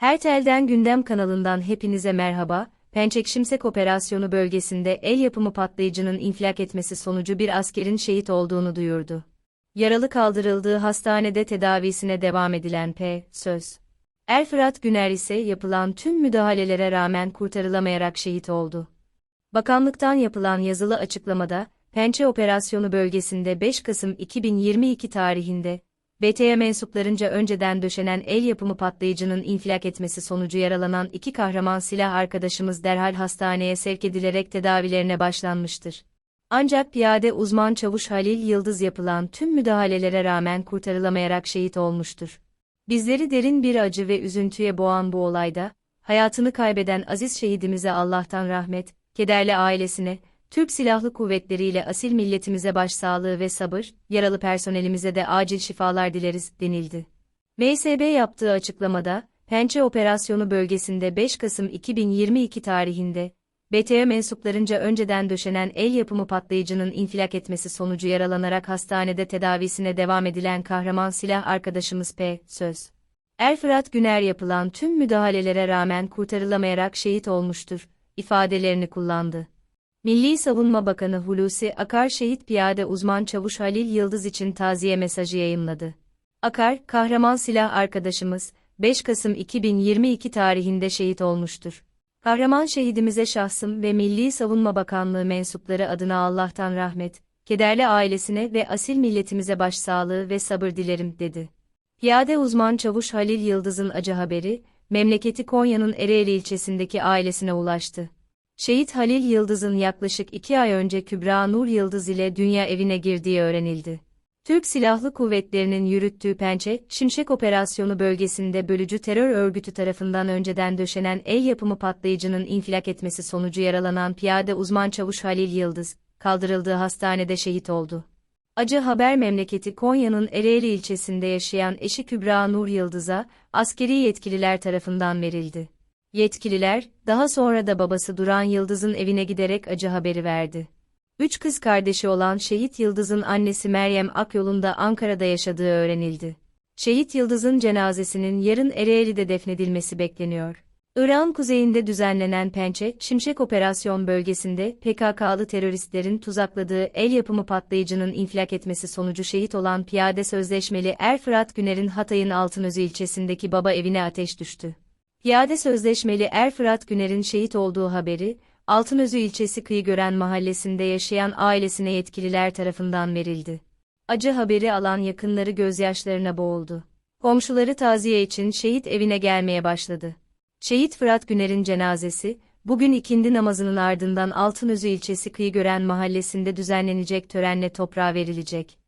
Her telden gündem kanalından hepinize merhaba. Pençek Şimşek Operasyonu bölgesinde el yapımı patlayıcının infilak etmesi sonucu bir askerin şehit olduğunu duyurdu. Yaralı kaldırıldığı hastanede tedavisine devam edilen P. Söz. Er Fırat Güner ise yapılan tüm müdahalelere rağmen kurtarılamayarak şehit oldu. Bakanlıktan yapılan yazılı açıklamada, Pençe Operasyonu bölgesinde 5 Kasım 2022 tarihinde, BT'ye mensuplarınca önceden döşenen el yapımı patlayıcının infilak etmesi sonucu yaralanan iki kahraman silah arkadaşımız derhal hastaneye sevk edilerek tedavilerine başlanmıştır. Ancak piyade uzman çavuş Halil Yıldız yapılan tüm müdahalelere rağmen kurtarılamayarak şehit olmuştur. Bizleri derin bir acı ve üzüntüye boğan bu olayda, hayatını kaybeden aziz şehidimize Allah'tan rahmet, kederli ailesine, Türk Silahlı Kuvvetleri ile asil milletimize başsağlığı ve sabır, yaralı personelimize de acil şifalar dileriz, denildi. MSB yaptığı açıklamada, Pençe Operasyonu bölgesinde 5 Kasım 2022 tarihinde, BTÖ mensuplarınca önceden döşenen el yapımı patlayıcının infilak etmesi sonucu yaralanarak hastanede tedavisine devam edilen kahraman silah arkadaşımız P. Söz. Er Fırat Güner yapılan tüm müdahalelere rağmen kurtarılamayarak şehit olmuştur, ifadelerini kullandı. Milli Savunma Bakanı Hulusi Akar şehit piyade uzman çavuş Halil Yıldız için taziye mesajı yayımladı. Akar, kahraman silah arkadaşımız, 5 Kasım 2022 tarihinde şehit olmuştur. Kahraman şehidimize şahsım ve Milli Savunma Bakanlığı mensupları adına Allah'tan rahmet, kederli ailesine ve asil milletimize başsağlığı ve sabır dilerim, dedi. Piyade uzman çavuş Halil Yıldız'ın acı haberi, memleketi Konya'nın Ereğli ilçesindeki ailesine ulaştı. Şehit Halil Yıldız'ın yaklaşık iki ay önce Kübra Nur Yıldız ile dünya evine girdiği öğrenildi. Türk Silahlı Kuvvetleri'nin yürüttüğü Pençe, Şimşek Operasyonu bölgesinde bölücü terör örgütü tarafından önceden döşenen el yapımı patlayıcının infilak etmesi sonucu yaralanan piyade uzman çavuş Halil Yıldız, kaldırıldığı hastanede şehit oldu. Acı haber memleketi Konya'nın Ereğli ilçesinde yaşayan eşi Kübra Nur Yıldız'a, askeri yetkililer tarafından verildi. Yetkililer, daha sonra da babası Duran Yıldız'ın evine giderek acı haberi verdi. Üç kız kardeşi olan Şehit Yıldız'ın annesi Meryem Akyol'un Ankara'da yaşadığı öğrenildi. Şehit Yıldız'ın cenazesinin yarın Ereğli'de defnedilmesi bekleniyor. Irak'ın kuzeyinde düzenlenen Pençe, Şimşek Operasyon bölgesinde PKK'lı teröristlerin tuzakladığı el yapımı patlayıcının infilak etmesi sonucu şehit olan piyade sözleşmeli Er Fırat Güner'in Hatay'ın Altınözü ilçesindeki baba evine ateş düştü. Piyade sözleşmeli Er Fırat Güner'in şehit olduğu haberi, Altınözü ilçesi Kıyıgören mahallesinde yaşayan ailesine yetkililer tarafından verildi. Acı haberi alan yakınları gözyaşlarına boğuldu. Komşuları taziye için şehit evine gelmeye başladı. Şehit Fırat Güner'in cenazesi, bugün ikindi namazının ardından Altınözü ilçesi Kıyıgören mahallesinde düzenlenecek törenle toprağa verilecek.